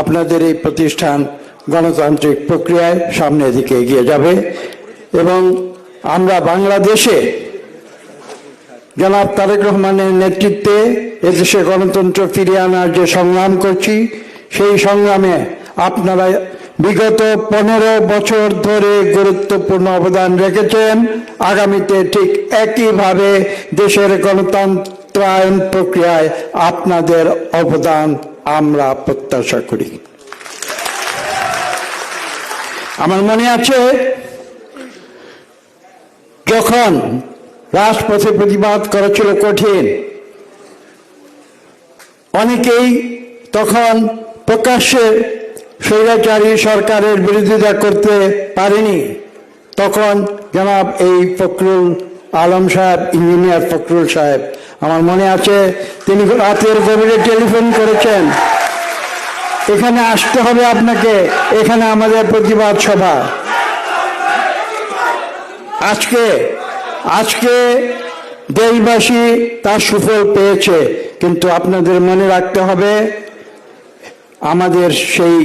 আপনাদের এই প্রতিষ্ঠান গণতান্ত্রিক প্রক্রিয়ায় সামনের দিকে এগিয়ে যাবে এবং আমরা বাংলাদেশে জনাব তারেক রহমানের নেতৃত্বে এদেশে গণতন্ত্র ফিরিয়ে আনার যে সংগ্রাম করছি, সেই সংগ্রামে আপনারা বিগত পনেরো বছর ধরে গুরুত্বপূর্ণ অবদান রেখেছেন। আগামীতে ঠিক একইভাবে দেশের গণতন্ত্রায়ন প্রক্রিয়ায় আপনাদের অবদান আমরা প্রত্যাশা করি। আমার মনে আছে, যখন রাজপথে প্রতিবাদ করা ছিল কঠিন, অনেকেই তখন প্রকাশ্যে স্বৈরাচারী সরকারের বিরোধিতা করতে পারেনি। তখন জনাব এই ফখরুল আলম সাহেব, ইঞ্জিনিয়ার ফখরুল সাহেব আমার মনে আছে, তিনি রাতের গভীরে টেলিফোন করেছেন। এখানে আসতে হবে আপনাকে, এখানে আমাদের প্রতিবাদ সভা। আজকে আজকে দেশবাসী তার সুফল পেয়েছে, কিন্তু আপনাদের মনে রাখতে হবে, আমাদের সেই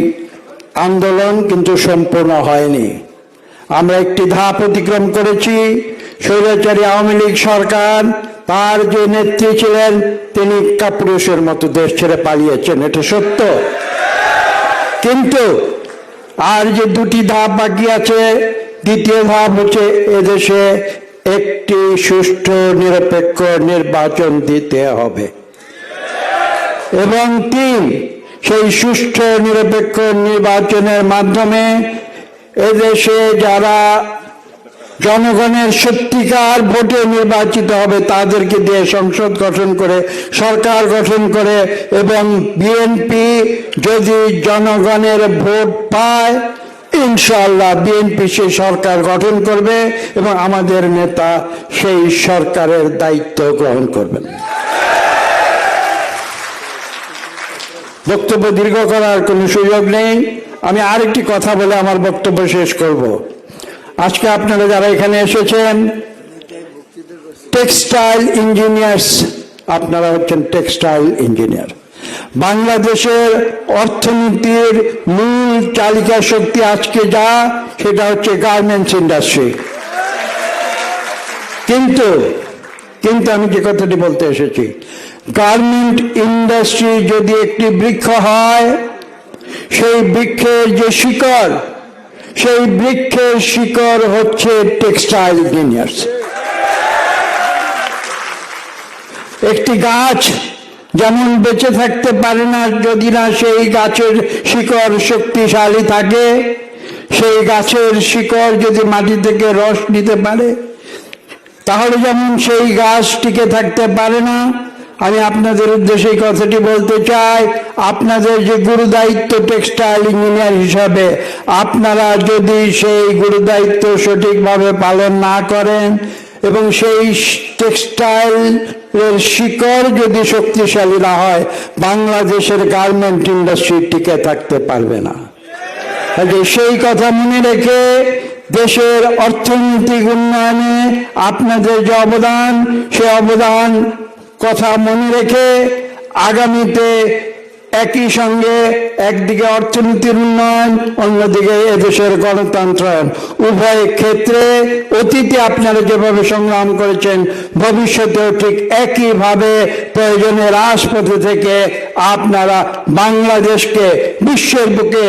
আন্দোলন কিন্তু সম্পূর্ণ হয়নি। আমরা একটি ধাপ অতিক্রম করেছি, স্বৈরাচারী আওয়ামী লীগ সরকার তার যে নেত্রী ছিলেন, তিনি কাপুরুষের মতো দেশ ছেড়ে পালিয়েছেন, এটা সত্য। কিন্তু আর যে দুটি ধাপ বাকি আছে, দ্বিতীয় ধাপ হচ্ছে এদেশে একটি সুষ্ঠু, নিরপেক্ষ নির্বাচন দিতে হবে। এবং তিন, সেই সুষ্ঠু, নিরপেক্ষ নির্বাচনের মাধ্যমে এদেশে যারা জনগণের সত্যিকার ভোটে নির্বাচিত হবে তাদেরকে দিয়ে সংসদ গঠন করে, সরকার গঠন করে এবং বিএনপি যদি জনগণের ভোট পায় ইনশাল্লাহ বিএনপি সেই সরকার গঠন করবে এবং আমাদের নেতা সেই সরকারের দায়িত্ব গ্রহণ করবেন। বক্তব্য দীর্ঘ করার কোনো সুযোগ নেই। আমি আরেকটি কথা বলে আমার বক্তব্য শেষ করব। আজকে আপনারা যারা এখানে এসেছেন টেক্সটাইল ইঞ্জিনিয়ার্স আপনারা হচ্ছেন টেক্সটাইল ইঞ্জিনিয়ার বাংলাদেশের অর্থনীতির মূল চালিকা শক্তি আজকে যা, সেটা হচ্ছে গার্মেন্টস ইন্ডাস্ট্রি কিন্তু কিন্তু আমি যে কথাটি বলতে এসেছি গার্মেন্ট ইন্ডাস্ট্রি যদি একটি বৃক্ষ হয়, সেই বৃক্ষের যে শিকড় সেই বৃক্ষের শিকড় হচ্ছে টেক্সটাইল ইঞ্জিনিয়ার্স একটি গাছ যেমন বেঁচে থাকতে পারে না, যদি না সেই গাছের শিকড় শক্তিশালী থাকে, সেই গাছের শিকড় যদি মাটি থেকে রস নিতে পারে, তাহলে যেমন সেই গাছ টিকে থাকতে পারে না আমি আপনাদের উদ্দেশ্যে কথাটি বলতে চাই। আপনাদের যে গুরুদায়িত্ব টেক্সটাইল ইঞ্জিনিয়ার হিসাবে, আপনারা যদি সেই গুরুদায়িত্ব সঠিকভাবে পালন না করেন এবং সেই টেক্সটাইল এর শিকড় যদি শক্তিশালী না হয়, বাংলাদেশের গার্মেন্ট ইন্ডাস্ট্রি টিকে থাকতে পারবে না। সেই কথা মনে রেখে দেশের অর্থনৈতিক উন্নয়নে আপনাদের যে অবদান, সে অবদান কথা মনে রেখে আগামীতে একই সঙ্গে একদিকে অর্থনীতির উন্নয়ন, অন্যদিকে এদেশের গণতন্ত্রায়ন উভয় ক্ষেত্রে অতীতে আপনারা যেভাবে সংগ্রাম করেছেন, ভবিষ্যতেও ঠিক একইভাবে প্রয়োজনে রাজপথে থেকে আপনারা বাংলাদেশকে বিশ্বের বুকে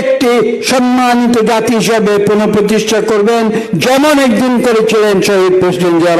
একটি সম্মানিত জাতি হিসাবে পুনঃপ্রতিষ্ঠা করবেন, যেমন একদিন করেছিলেন শহীদ প্রেসিডেন্ট জিয়া